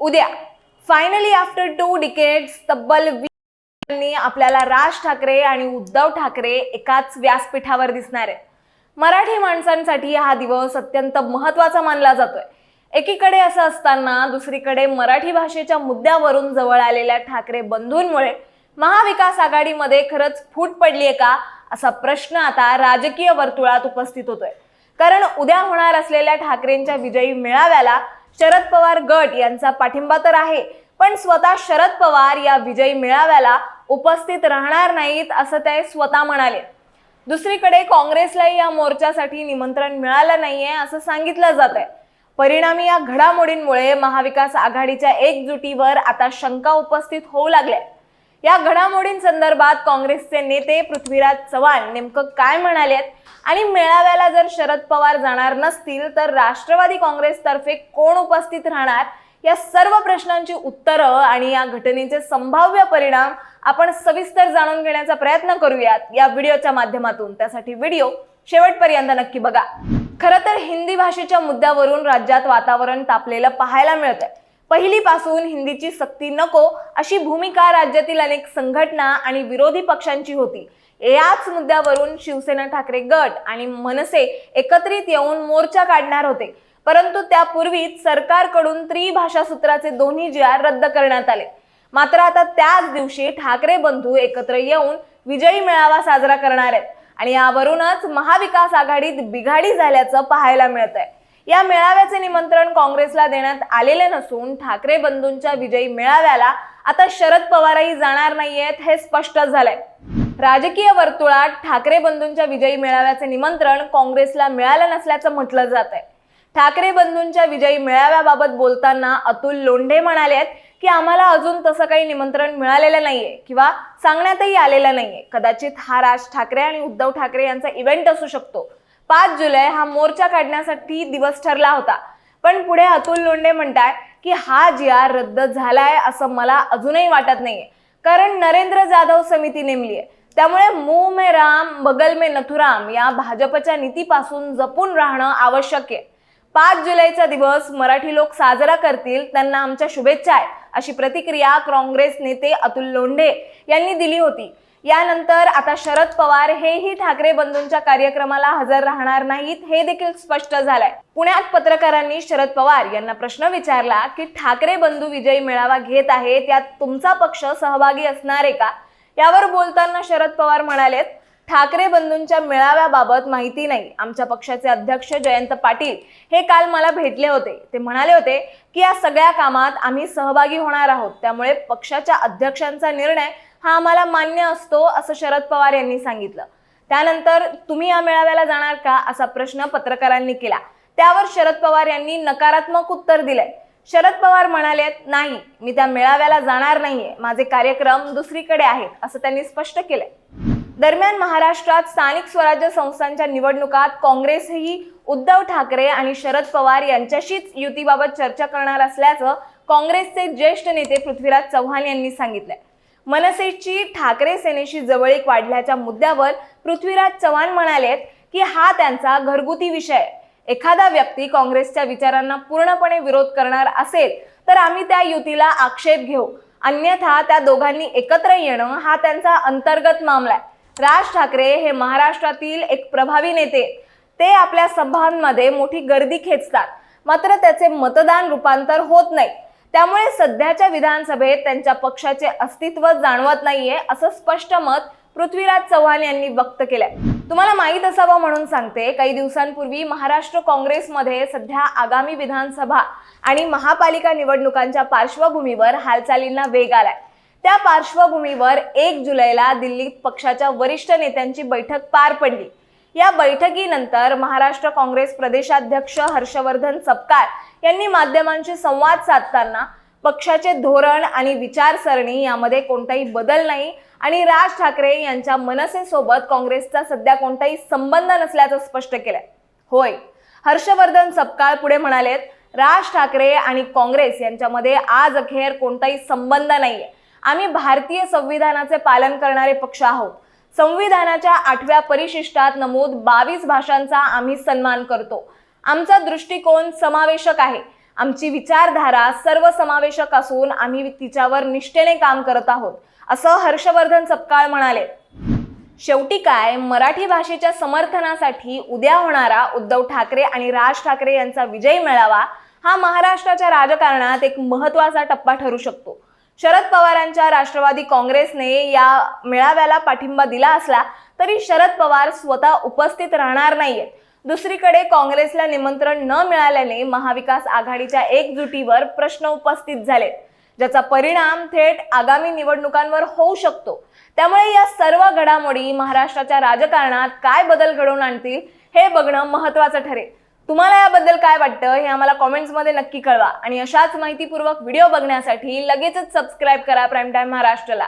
उद्या. Finally after two decades तब्बल वीस आपल्याला राज ठाकरे आणि उद्धव ठाकरे एकाच व्यासपीठावर दिसणार आहेत. मराठी माणसांसाठी हा दिवस अत्यंत महत्त्वाचा मानला जातोय. एकीकडे असं असताना दुसरीकडे मराठी भाषेच्या मुद्द्यावरून जवळ आलेल्या ठाकरे बंधूंमुळे महाविकास आघाडीमध्ये खरंच फूट पडलीये का असा प्रश्न आता राजकीय वर्तुळात उपस्थित होतोय. कारण उद्या होणार असलेल्या ठाकरेंच्या विजयी मेळाव्याला शरद पवार गट यांचा पाठिंबा तर आहे पण स्वतः शरद पवार या विजयी मेळाव्याला उपस्थित राहणार नाहीत असं ते स्वतः म्हणाले. दुसरीकडे काँग्रेसलाही या मोर्चासाठी निमंत्रण मिळालं नाहीये असं सांगितलं जात आहे परिणामी या घडामोडींमुळे महाविकास आघाडीच्या एकजुटीवर आता शंका उपस्थित होऊ लागल्या. या घडामोडींसंदर्भात काँग्रेसचे नेते पृथ्वीराज चव्हाण नेमकं काय म्हणाले आणि मेळाव्याला जर शरद पवार जाणार नसतील तर राष्ट्रवादी काँग्रेसतर्फे कोण उपस्थित राहणार? या सर्व प्रश्नांची उत्तरं आणि या घटनेचे संभाव्य परिणाम आपण सविस्तर जाणून घेण्याचा प्रयत्न करूयात या व्हिडिओच्या माध्यमातून. त्यासाठी व्हिडिओ शेवटपर्यंत नक्की बघा. खरं तर हिंदी भाषेच्या मुद्द्यावरून राज्यात वातावरण तापलेलं पाहायला मिळतंय. पहिलीपासून हिंदीची सक्ती नको अशी भूमिका राज्यातील अनेक संघटना आणि विरोधी पक्षांची होती. याच मुद्द्यावरून शिवसेना ठाकरे गट आणि मनसे एकत्रित येऊन मोर्चा काढणार होते. परंतु त्यापूर्वीच सरकारकडून त्रिभाषा सूत्राचे दोन्ही जी आर रद्द करण्यात आले. मात्र आता त्याच दिवशी ठाकरे बंधू एकत्र येऊन विजयी मेळावा साजरा करणार आहेत. आणि यावरूनच महाविकास आघाडीत बिघाडी झाल्याचं पाहायला मिळत आहे या मेळाव्याचे निमंत्रण काँग्रेसला देण्यात आलेले नसून ठाकरे बंधूंच्या विजयी मेळाव्याला आता शरद पवारही जाणार नाहीयेत हे स्पष्ट झालंय. राजकीय वर्तुळात ठाकरे बंधूंच्या विजयी मेळाव्याचे निमंत्रण काँग्रेसला मिळालं नसल्याचं म्हटलं जात आहे ठाकरे बंधूंच्या विजयी मेळाव्याबाबत बोलताना अतुल लोंढे म्हणाले आहेत की आम्हाला अजून तसं काही निमंत्रण मिळालेलं नाहीये किंवा सांगण्यातही आलेलं नाहीये. कदाचित हा राज ठाकरे आणि उद्धव ठाकरे यांचा इव्हेंट असू शकतो. पाच जुलै हा मोर्चा काढण्यासाठी दिवस ठरला होता. पण पुढे अतुल लोंढे म्हणताय की हा जिया रद्द झालाय असं मला अजूनही वाटत नाहीये. कारण नरेंद्र जाधव समिती नेमली आहे. त्यामुळे मुंह मे राम बगल में नथुराम या भाजपच्या नीतीपासून जपून राहणं आवश्यक आहे. पाच जुलैचा दिवस मराठी लोक साजरा करतील त्यांना आमच्या शुभेच्छा आहेत अशी प्रतिक्रिया काँग्रेस नेते अतुल लोंढे यांनी दिली होती. यानंतर आता शरद पवार हेही ठाकरे बंधूंच्या कार्यक्रमाला हजर राहणार नाहीत हे देखील स्पष्ट झालंय. पुण्यात पत्रकारांनी शरद पवार यांना प्रश्न विचारला की ठाकरे बंधू विजयी मेळावा घेत आहे त्यात तुमचा पक्ष सहभागी असणार आहे का? यावर बोलताना शरद पवार म्हणालेत ठाकरे बंधूंच्या मेळाव्याबाबत माहिती नाही. आमच्या पक्षाचे अध्यक्ष जयंत पाटील हे काल मला भेटले होते. ते म्हणाले होते की या सगळ्या कामात आम्ही सहभागी होणार आहोत. त्यामुळे पक्षाच्या अध्यक्षांचा निर्णय हा आम्हाला मान्य असतो असं शरद पवार यांनी सांगितलं. त्यानंतर तुम्ही या मेळाव्याला जाणार का असा प्रश्न पत्रकारांनी केला. त्यावर शरद पवार यांनी नकारात्मक उत्तर दिलंय. शरद पवार म्हणाले नाही मी त्या मेळाव्याला जाणार नाहीये. माझे कार्यक्रम दुसरीकडे आहेत असं त्यांनी स्पष्ट केलंय. दरम्यान महाराष्ट्रात स्थानिक स्वराज्य संस्थांच्या निवडणुकात काँग्रेसही उद्धव ठाकरे आणि शरद पवार यांच्याशीच युतीबाबत चर्चा करणार असल्याचं काँग्रेसचे ज्येष्ठ नेते पृथ्वीराज चव्हाण यांनी सांगितलंय. मनसेची ठाकरे सेनेशी जवळीक वाढल्याच्या मुद्द्यावर पृथ्वीराज चव्हाण म्हणालेत की हा त्यांचा घरगुती विषय. एखादा व्यक्ती काँग्रेसच्या विचारांना पूर्णपणे विरोध करणार असेल तर आम्ही त्या युतीला आक्षेप घेऊ. अन्यथा त्या दोघांनी एकत्र येणं हा त्यांचा अंतर्गत मामला आहे. राज ठाकरे हे महाराष्ट्रातील एक प्रभावी नेते. ते आपल्या सभांमध्ये मोठी गर्दी खेचतात. मात्र त्याचे मतदान रूपांतर होत नाही. त्यामुळे सध्याच्या विधानसभेत त्यांच्या पक्षाचे अस्तित्व जाणवत नाहीये असं स्पष्ट मत पृथ्वीराज चव्हाण यांनी व्यक्त केलंय. तुम्हाला माहीत असावं म्हणून सांगते काही दिवसांपूर्वी महाराष्ट्र काँग्रेसमध्ये सध्या आगामी विधानसभा आणि महापालिका निवडणुकांच्या पार्श्वभूमीवर हालचालींना वेग आलाय. त्या पार्श्वभूमीवर एक जुलैला दिल्लीत पक्षाच्या वरिष्ठ नेत्यांची बैठक पार पडली. या बैठकीनंतर महाराष्ट्र काँग्रेस प्रदेशाध्यक्ष हर्षवर्धन सपकाळ यांनी माध्यमांशी संवाद साधताना पक्षाचे धोरण आणि विचारसरणी यामध्ये कोणताही बदल नाही आणि राज ठाकरे यांच्या मनसेसोबत काँग्रेसचा सध्या कोणताही संबंध नसल्याचं स्पष्ट केलंय. होय हर्षवर्धन सपकाळ पुढे म्हणालेत राज ठाकरे आणि काँग्रेस यांच्यामध्ये आज अखेर कोणताही संबंध नाहीये. आम्ही भारतीय संविधानाचे पालन करणारे पक्ष आहोत. संविधानाच्या आठव्या परिशिष्टात नमूद बावीस भाषांचा आम्ही सन्मान करतो. आमचा दृष्टिकोन समावेशक आहे. आमची विचारधारा सर्व समावेशक असून आम्ही तिच्यावर निष्ठेने काम करत आहोत असं हर्षवर्धन सपकाळ म्हणाले. शेवटी काय? मराठी भाषेच्या समर्थनासाठी उद्या होणारा उद्धव ठाकरे आणि राज ठाकरे यांचा विजय मेळावा हा महाराष्ट्राच्या राजकारणात एक महत्त्वाचा टप्पा ठरू शकतो. शरद पवारांच्या राष्ट्रवादी काँग्रेसने या मेळाव्याला पाठिंबा दिला असला तरी शरद पवार स्वतः उपस्थित राहणार नाहीयेत. दुसरीकडे काँग्रेसला निमंत्रण न मिळाल्याने महाविकास आघाडीच्या एकजुटीवर प्रश्न उपस्थित झालेत ज्याचा परिणाम थेट आगामी निवडणुकांवर होऊ शकतो. त्यामुळे या सर्व घडामोडी महाराष्ट्राच्या राजकारणात काय बदल घडवून आणतील हे बघणं महत्त्वाचं ठरेल. तुम्हाला याबद्दल काय वाटतं हे आम्हाला कॉमेंट्समध्ये नक्की कळवा. आणि अशाच माहितीपूर्वक व्हिडिओ बघण्यासाठी लगेचच सबस्क्राईब करा प्राईम टाईम महाराष्ट्राला.